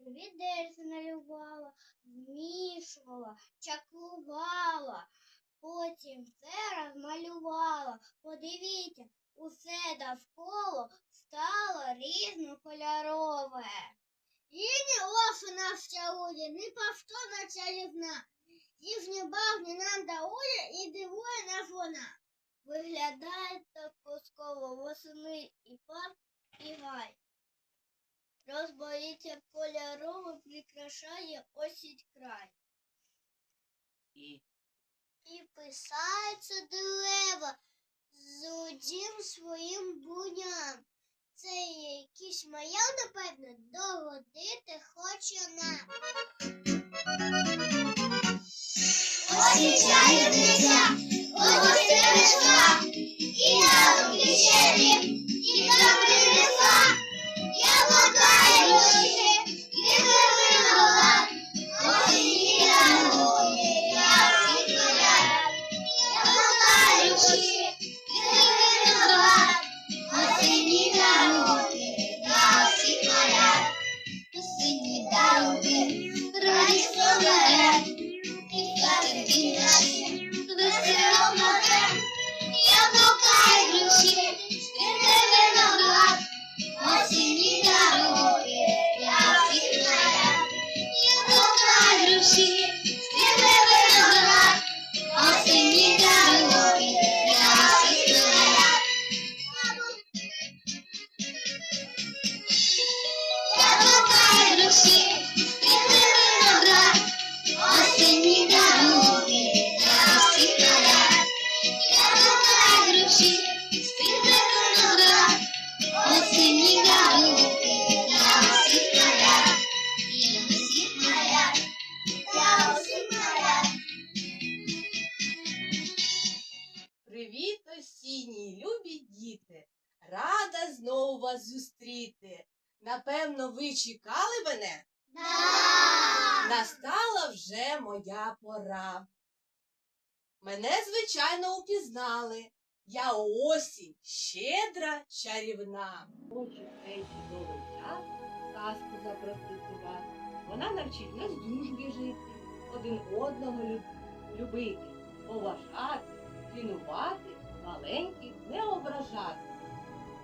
відерці налювала, змішувала, чаклувала, потім все розмалювала. Подивіться, усе довкола стало різнокольорове. Їхні оси нас чарує, неповторна чарівна. Їхні бавні нам дарує і дивує нас вона. Виглядає так казково восени і парк, і гай. Розбоїться кольорово прикрашає осінь край. І І писаються дерева з одним своїм буням. Це якийсь маяк, напевно, догодити хоче нам. Чарівниця, ось прийшла, і на вечері, упізнали. Я осінь, щедра, чарівна. Хочу цей чудовий час казку запросити вас. Вона навчить нас дружбі жити, один одного люб- любити, поважати, цінувати, маленьких не ображати.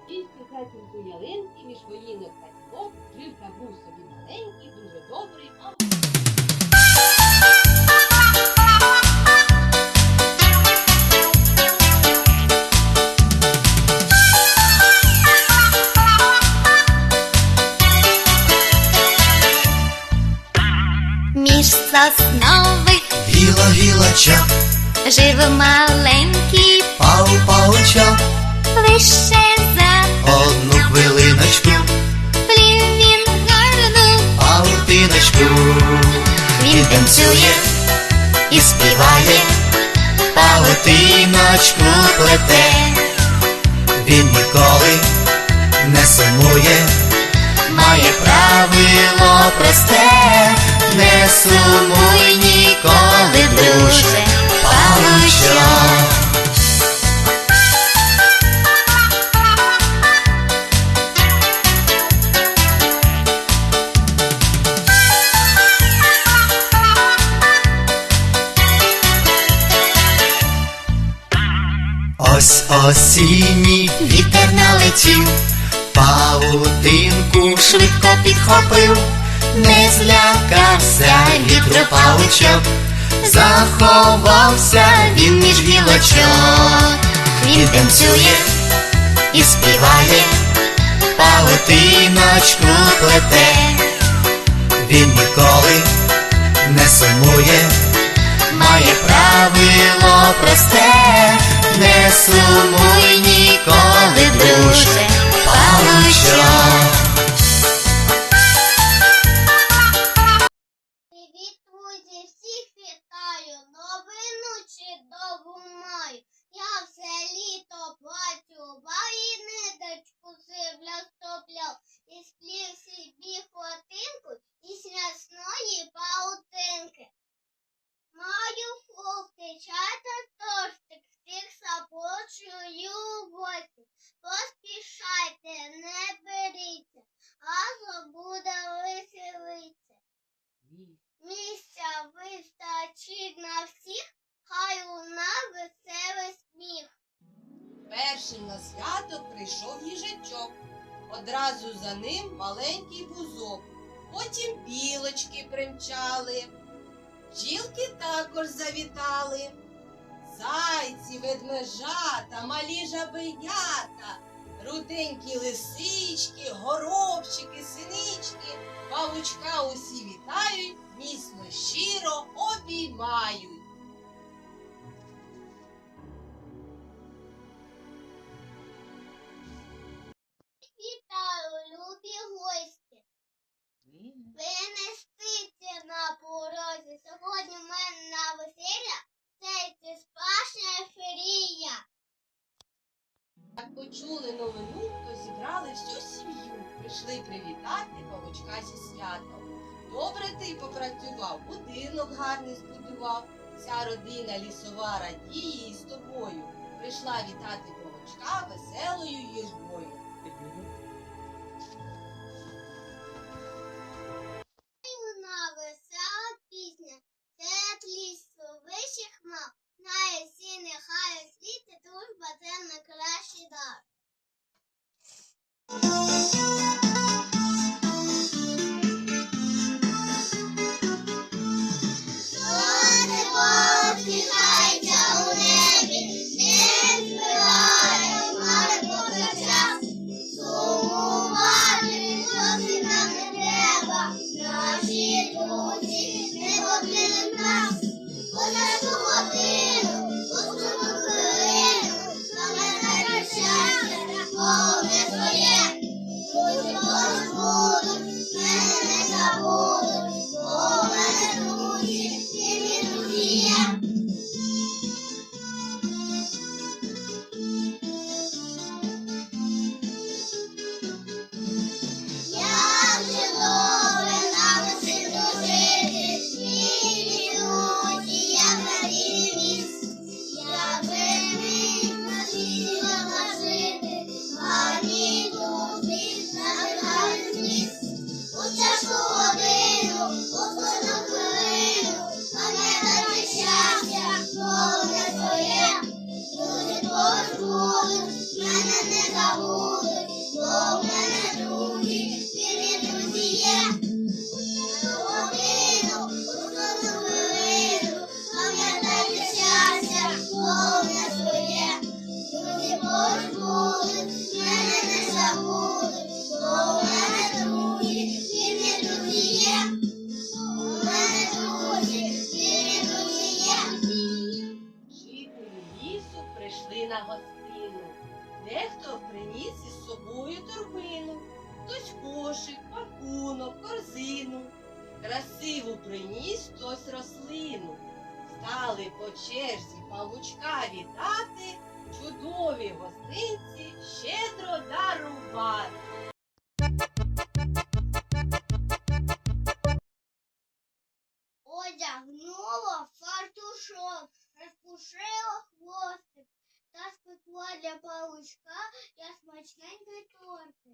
Тільки хатінку ялинки між колінок та дібок жив та був собі маленький, дуже добрий, Гіла гілача, жив маленький пау-пауча, лише за одну хвилиночку, плів він гарну. паутиночку. Він танцює. і співає, паутиночку плете. Він ніколи не сумує, має правило просте, не сумуй ніколи, друже, пауча. Ось осінній вітер налетів, паутинку швидко підхопив, не злякався вітру паучок, заховався він між гілочок, він танцює і співає, паутиночку плете, він ніколи не сумує має правило просте, не сумуй ніколи, друже, палуча. чую гості. Поспішайте, не беріться, газо буде веселиться. Місця вистачить на всіх, хай у нас веселий сміх. Першим на свято прийшов їжачок. Одразу за ним маленький бузок. Потім білочки примчали. Пчілки також завітали зайці, ведмежата, малі жабенята, руденькі лисички, горобчики, синички, павучка усі вітають, міцно щиро обіймають. почули новину, то зібрали всю сім'ю. Прийшли привітати павучка зі святом. Добре ти попрацював, будинок гарний збудував. Вся родина лісова радіє з тобою. Прийшла вітати павучка веселою їжбою. одягнула фартушок, розпушила хвостик та спекла для паучка я смачненької торти.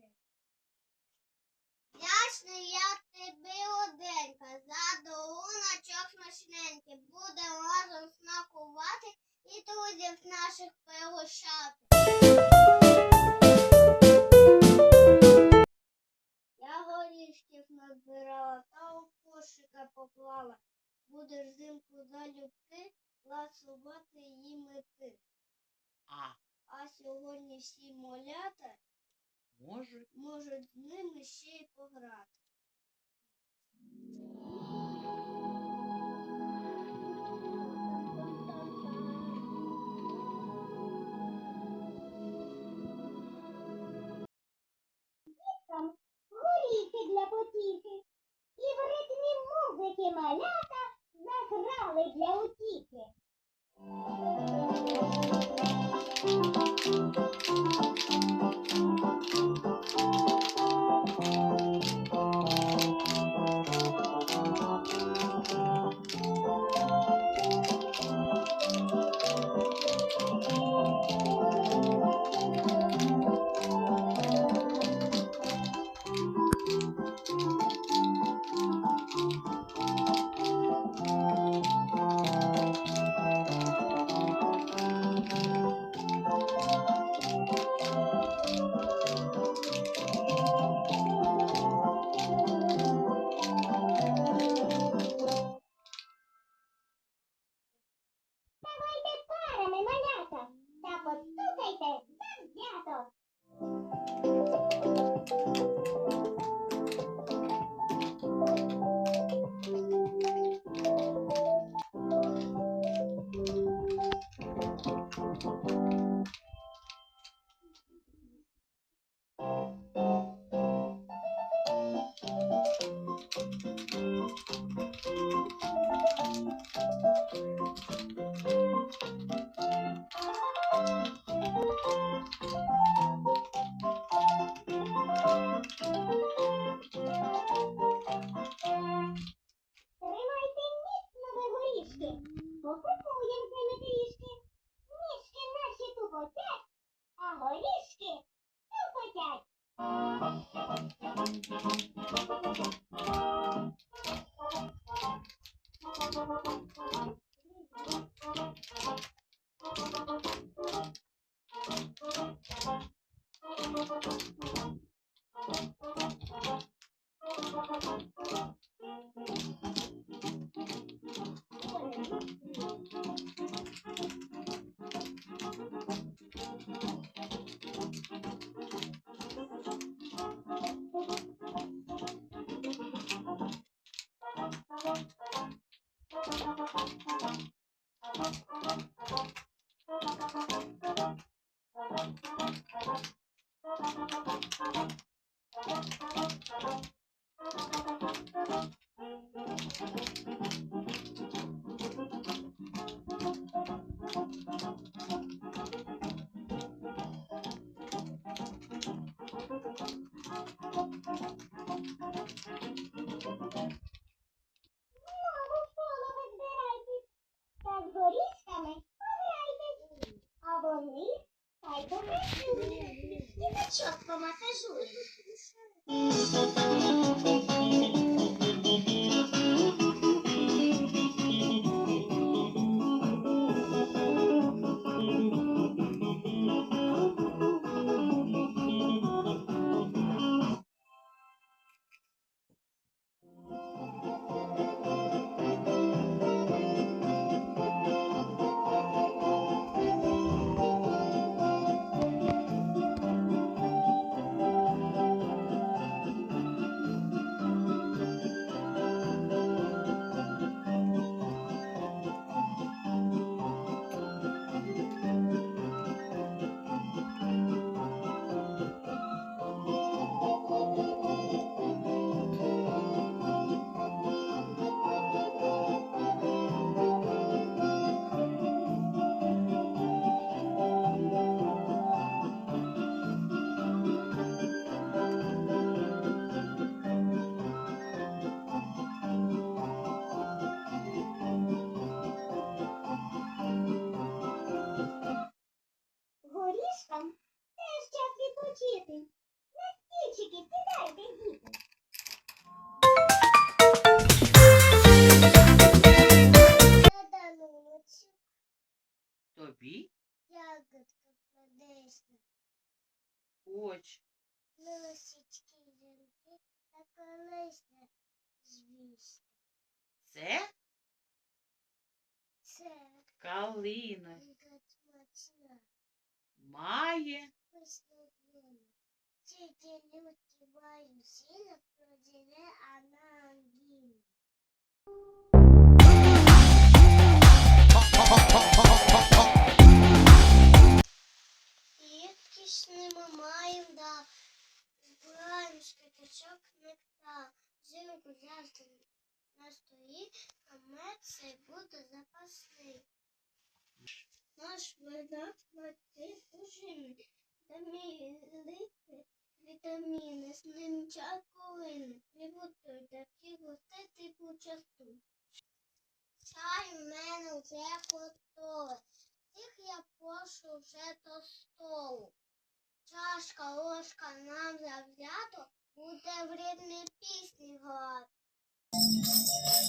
Ясно, я тебе оденька, за долуночок смачненький. буде разом смакувати і друзів наших пригощати. Я горішків назбирала, та у кошика поклала будеш взимку залюбки ласувати її ти. А А сьогодні всі молята може, можуть з ними ще й пограти. А горішки не хотять. Thank Знову 妈妈，三十五。Плодесна, хоч. лисички жінки та колесна звість. Це Це калина така смачна, має висновлена. Тільки люті маю сіна продіне, а на ангіні. Рідкісний ми маємо да збираємо з квіточок нектар. Взимку завжди на столі, а мед цей буде запасний. Наш видат мати пужини, та мілити вітаміни, з ним чаковини, приготуй такі гостей типу часту. Чай в мене вже готовий. Всіх я прошу вже до столу. Чашка, ложка нам завзято, буде в ритмі пісні грати. Thank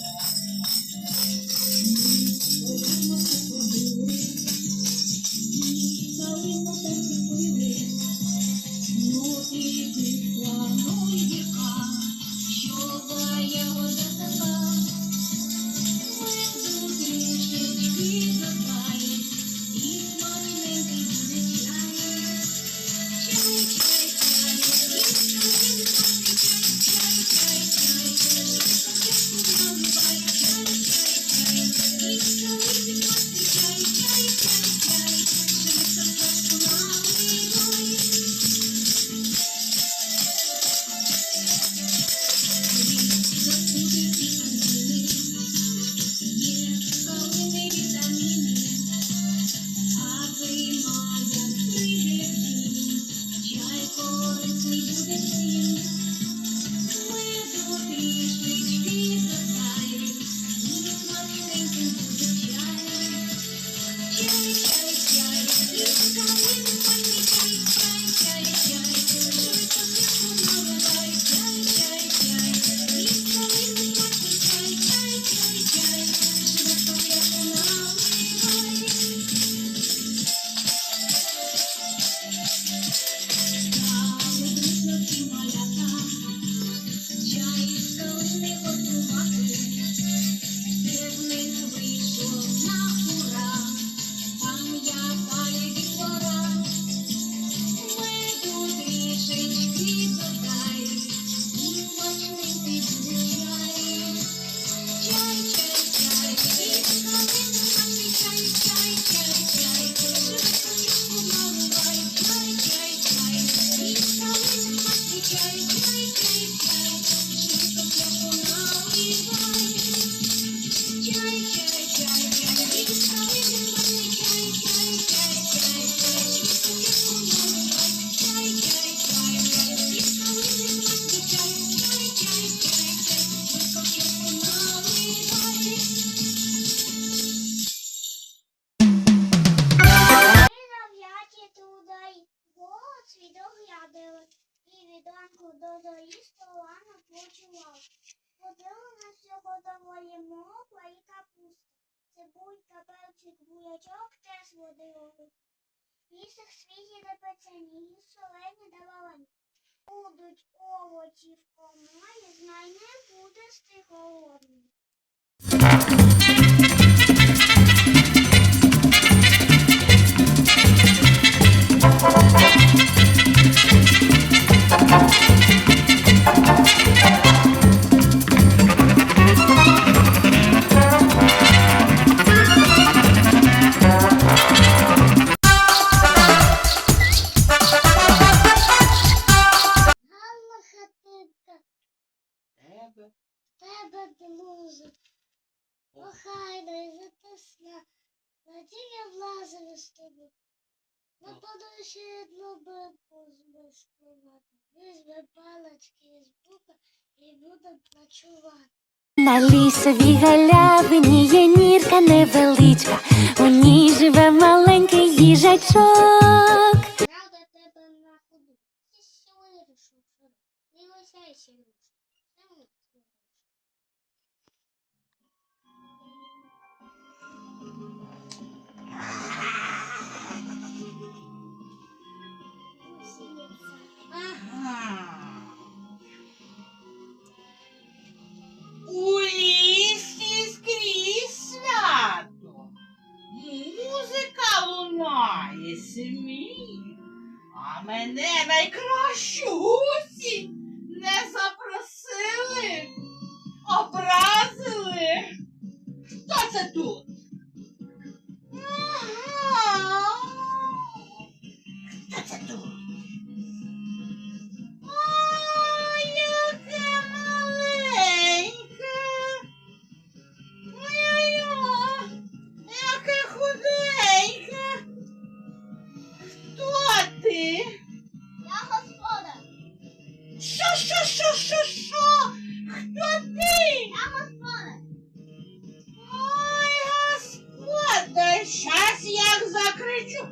я цибулька, перчик, бурячок теж води робив. Їсти свіжі на печені, їх солені да валені. Будуть овочі в коморі, знай не будеш ти голодний. Thank you. музу. Охайно і затисна, надія влазила з тобою. На подуші длобинку зми спливати. Візьме палочки з бука і будем ночувати. На лісовій галявині є нірка невеличка, у ній живе маленький їжачок. Правда тебе на ходу, ти що вирішив, не лишайся. Wow. ciegos acreditam.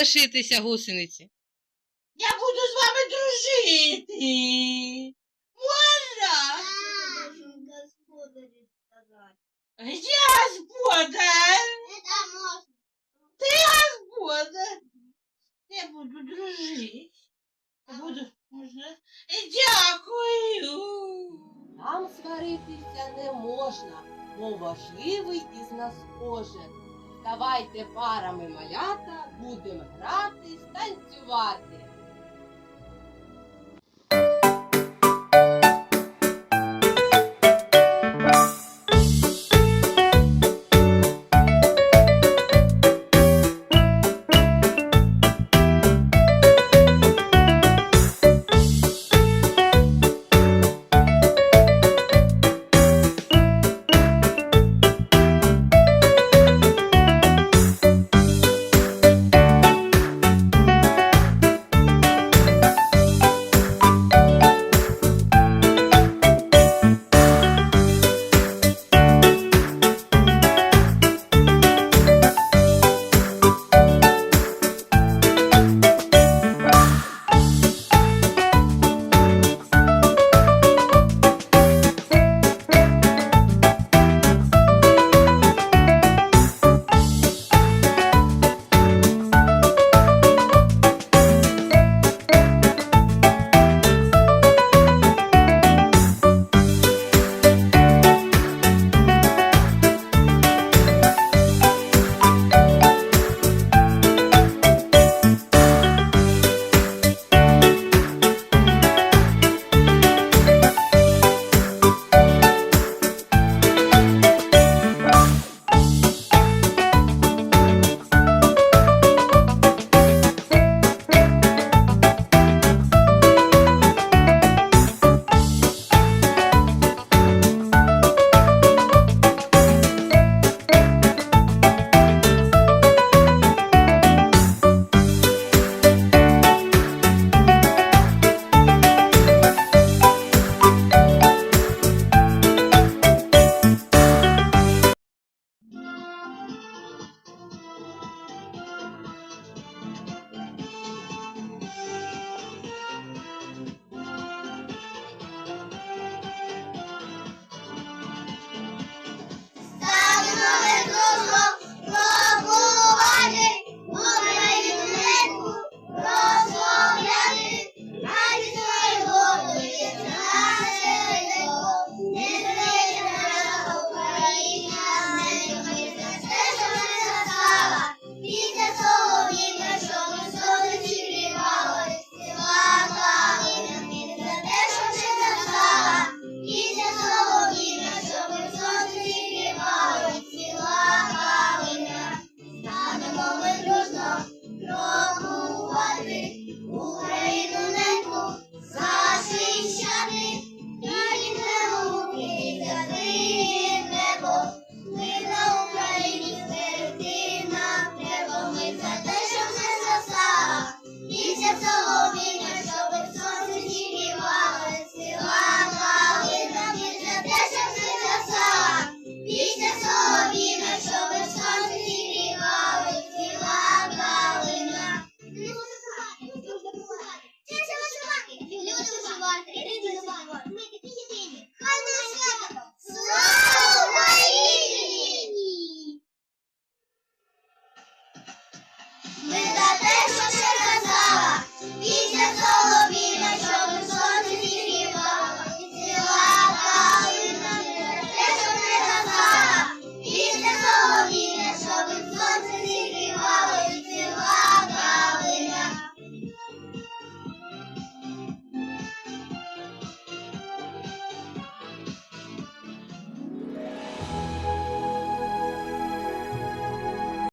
Можна залишитися гусениці? Я буду з вами дружити. Можна? Где господар? Это можна. Господар. Я буду дружити. Я буду, можна? Дякую. Нам сваритися не можна, бо важливий із нас кожен. Давайте парами малята будемо грати, танцювати.